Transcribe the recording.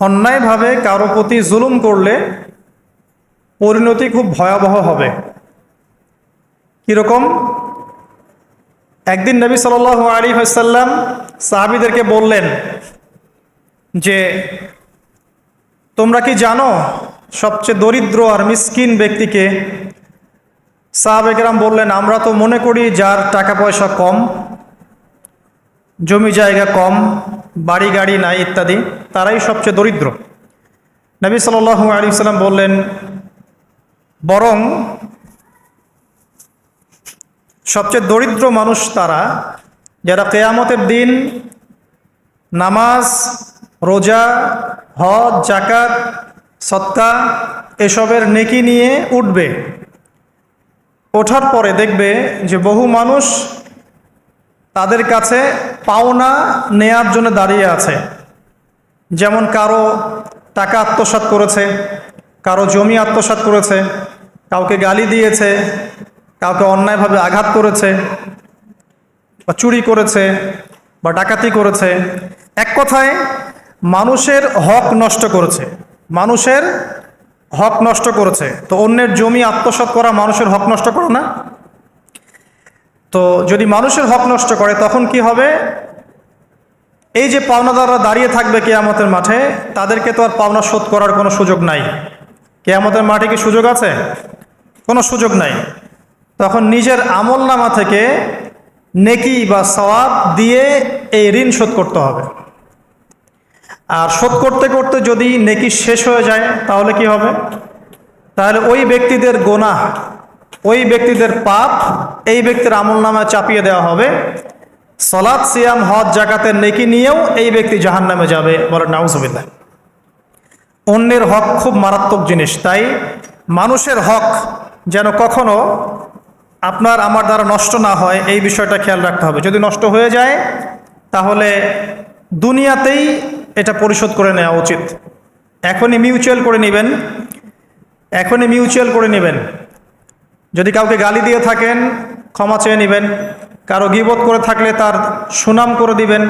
অন্যায়ভাবে কারও প্রতি জুলুম করলে পরিণতি খুব ভয়াবহ হবে। কীরকম? একদিন নবী সাল আলী হাসাল্লাম সাহাবিদেরকে বললেন যে, তোমরা কি জানো সবচেয়ে দরিদ্র আর মিসকিন ব্যক্তিকে? সাহাবেকেরাম বললেন, আমরা তো মনে করি যার টাকা পয়সা কম, জমি জায়গা কম বাড়ি গাড়ি নাই ইত্যাদি, তারাই সবচেয়ে দরিদ্র। নবী সাল আলী সাল্লাম বললেন, বরং সবচেয়ে দরিদ্র মানুষ তারা, যারা কেয়ামতের দিন নামাজ, রোজা, হজ জাকাত সত্তা এসবের নেকি নিয়ে উঠবে। ওঠার পরে দেখবে যে বহু মানুষ তাদের কাছে পাওনা নেয়ার জন্য দাঁড়িয়ে আছে। যেমন কারও টাকা আত্মসাৎ করেছে, কারও জমি আত্মসাৎ করেছে, কাউকে গালি দিয়েছে, কাউকে অন্যায়ভাবে আঘাত করেছে, বা চুরি করেছে, বা ডাকাতি করেছে। এক কথায়, মানুষের হক নষ্ট করেছে। মানুষের হক নষ্ট করেছে। তো অন্যের জমি আত্মসাৎ করা মানুষের হক নষ্ট করে না? তো যদি মানুষের হক নষ্ট করে, তখন কি হবে? এই যে পাওনাদাররা দাঁড়িয়ে থাকবে কেয়ামতের মাঠে, তাদেরকে তো আর পাওনা শোধ করার কোনো সুযোগ নাই। কেয়ামতের মাঠে কি সুযোগ আছে? কোনো সুযোগ নাই। তখন নিজের আমল নামা থেকে নেকি বা সওয়াব দিয়ে এই ঋণ শোধ করতে হবে। আর শোধ করতে করতে যদি নেকি শেষ হয়ে যায়, তাহলে কি হবে? তাহলে ওই ব্যক্তিদের গোনা ওই ব্যক্তিদের পাপ এই ব্যক্তির আমল নামায় চাপিয়ে দেওয়া হবে। সলাদ সিয়াম, হজ জাকাতের নেকি নিয়েও এই ব্যক্তি জাহান নামে যাবে বলে নাউজবিল্লা অন্যের হক খুব মারাত্মক জিনিস, তাই মানুষের হক যেন কখনো আপনার, আমার দ্বারা নষ্ট না হয়, এই বিষয়টা খেয়াল রাখতে হবে। যদি নষ্ট হয়ে যায়, তাহলে দুনিয়াতেই এটা পরিশোধ করে নেওয়া উচিত। এখনই মিউচুয়াল করে নেবেন, এখনই মিউচুয়াল করে নেবেন। যদি কাউকে গালি দিয়ে থাকেন, ক্ষমা চেয়ে নেবেন। কারও গিবোধ করে থাকলে তার সুনাম করে দিবেন।